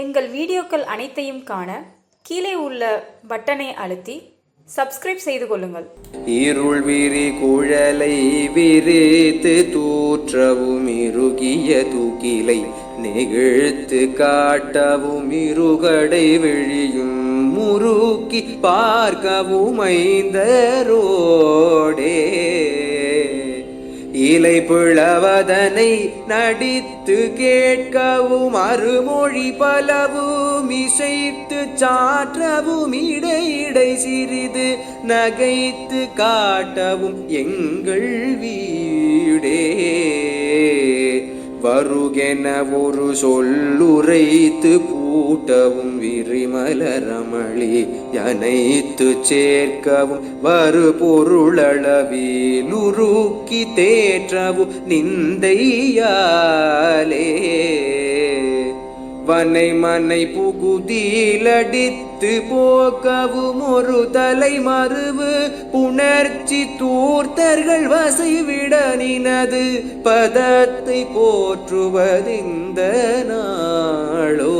எங்கள் வீடியோக்கள் அனைத்தையும் காண கீழே உள்ள பட்டனை அழுத்தி சப்ஸ்கிரைப் செய்து கொள்ளுங்கள். இருள் விரி குழலை விரித்து தூற்றவும் இறுகிய தூக்கிலை நெகிழ்த்து காட்டவும் இருகடை விழியும் முறுக்கி பார்க்கவும் ஐந்தரோடே இலை பிளவதனை நடித்து கேட்கவும் அருமொழி பலவும் இசைத்து சாற்றவும் இடையிடை சிறிது நகைத்து காட்டவும் எங்கள் வீடே. வருகென ஒரு சொல்லுரைத்து கூட்டவும் விரிமல ரமளி அனைத்து சேர்க்கவும் வரு பொருளளவில் உருக்கி தேற்றவும் நிந்தையாலே. வனை மனை புகுதியிலடித்து போக்கவும் ஒரு தலை மறுவு புணர்ச்சி தூர்த்தர்கள் வசைவிட நினது. பதத்தை போற்றுவதிந்த நாளோ.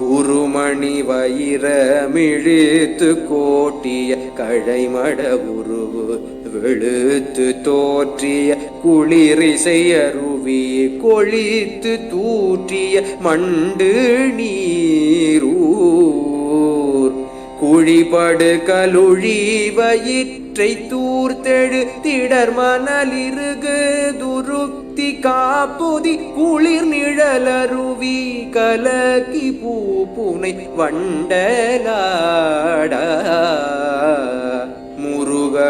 குருமணி வயிறமிழித்து கோட்டிய கழைமட உருவு. வெளுத்து தோற்றிய குளிரிசையருவி கொழித்து தூற்றிய மண்டு நீரூர். குழிபடு கலுழி வயிற்றை தூர்த்தெழு திடர் மணலிருகு துருக்தி காப்புதி குளிர் நிழலருவி கலக்கி பூ பூப்புனை வண்டலாட.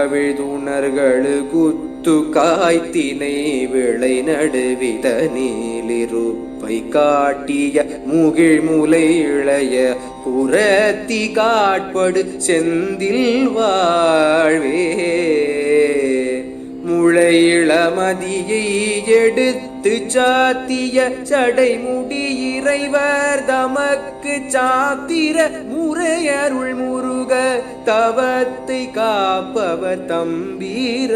முருகவிதுணர்களு குத்து காய்த்தினை விளை நடுவித நீலிருப்பை காட்டிய முகிழ் முலை இளைய புறத்தி காட்படு செந்தில் வாழ்வே. முளையிளமதியை எடுத்து சாத்திய சடைமுடி இறைவர் தமக்கு சாத்திர முறையருள் முருக தவத்தை காப்பவர் தம்பீரானே.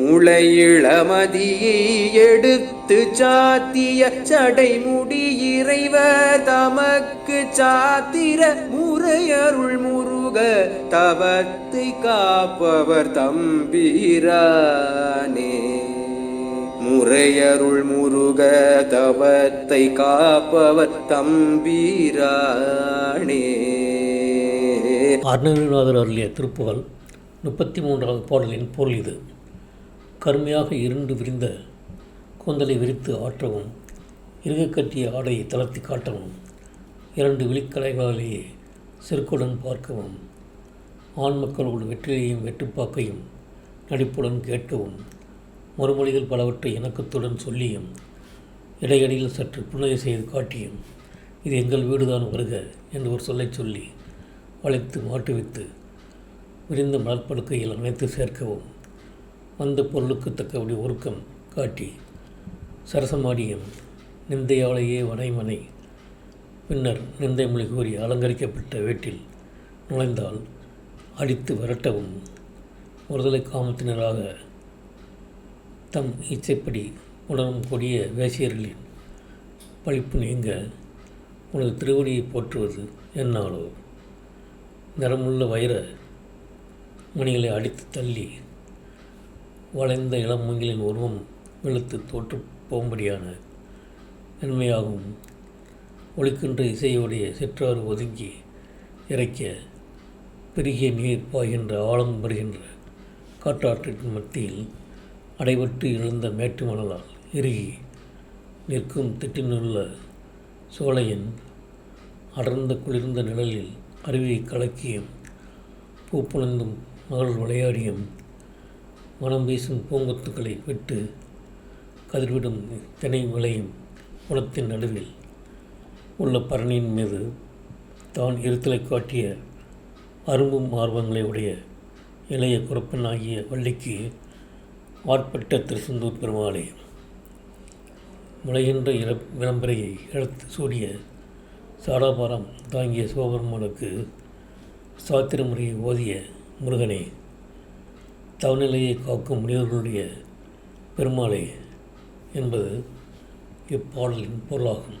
முளையிளமதியை எடுத்து சாத்திய சடைமுடி இறைவர் தமக்கு சாத்திர முறையருள் முருக தவத்தை காப்பவர் தம்பீரானே. முறையருள் முருக தவத்தை காப்பவர் தம்பீரானே. அருணகிரிநாதர் அருளிய திருப்புகழ் முப்பத்தி மூன்றாவது பாடலின் பொருள் இது. கருமையாக இருண்டு விரிந்த கூந்தலை விரித்து ஆற்றவும் இறுக கட்டிய ஆடையை தளர்த்தி காட்டவும். இரண்டு விழிக்கலைகளிலேயே செருக்குடன் பார்க்கவும் ஆண் மக்களோடு வெற்றியையும் வெட்டுப்பாக்கையும் நடிப்புடன் கேட்கவும் மறுமொழிகள் பலவற்றை இணக்கத்துடன் சொல்லியும் இடையடியில் சற்று புன்னகை செய்து காட்டியும் இது எங்கள் வீடுதான் வருக என்று ஒரு சொல்லை சொல்லி வளைத்து மாட்டுவித்து விரிந்த மலர்படுக்கையில் அமைத்து சேர்க்கவும் வந்த பொருளுக்கு தக்கபடி ஒருக்கம் காட்டி சரசமாடியும் நிந்தையாலேயே வனைமனை பின்னர் நிந்தை மொழி கூறி அலங்கரிக்கப்பட்ட வீட்டில் நுழைந்தால் அடித்து விரட்டவும் ஒருதலை காமத்தினராக தம் இச்சைப்படி உடனும் கொடிய வேசியர்களின் பழிப்பு நீங்க உனது திருவடியை போற்றுவது என்னாலோ? நிறமுள்ள வைர மணிகளை அடித்து தள்ளி வளைந்த இளம் மூங்கிலின் உருவம் வெளுத்து தோற்று போகும்படியான நன்மையாகவும் ஒழிக்கின்ற இசையுடைய சிற்றாறு ஒதுங்கி இறைக்க பெருகிய நீர் பாய்கின்ற ஆழம் வருகின்ற காற்றாற்றின் மத்தியில் அடைபட்டு எழுந்த மேட்டு மணலால் இறுகி நிற்கும் திட்டினுள்ள சோலையின் அடர்ந்த குளிர்ந்த நிழலில் அருவியை கலக்கியும் பூப்புணர்ந்தும் மகள் விளையாடியும் மனம் வீசும் பூங்கொத்துக்களை விட்டு கதிர்விடும் தினை விளையும் குளத்தின் நடுவில் உள்ள பரணியின் மீது தான் இருத்தலை காட்டிய அரும்பும் ஆர்வங்களை உடைய இளைய குறப்பனாகிய வள்ளிக்கு ஆட்பட்ட திருச்செந்தூர் பெருமாளே முளைகின்ற இர விளம்பரையை எடுத்து சூடிய சாடாபாரம் தாங்கிய சிவபெருமானுக்கு சாத்திர முறையை ஓதிய முருகனே தவநிலையை காக்கும் முனிவர்களுடைய பெருமாளே என்பது இப்பாடலின் பொருளாகும்.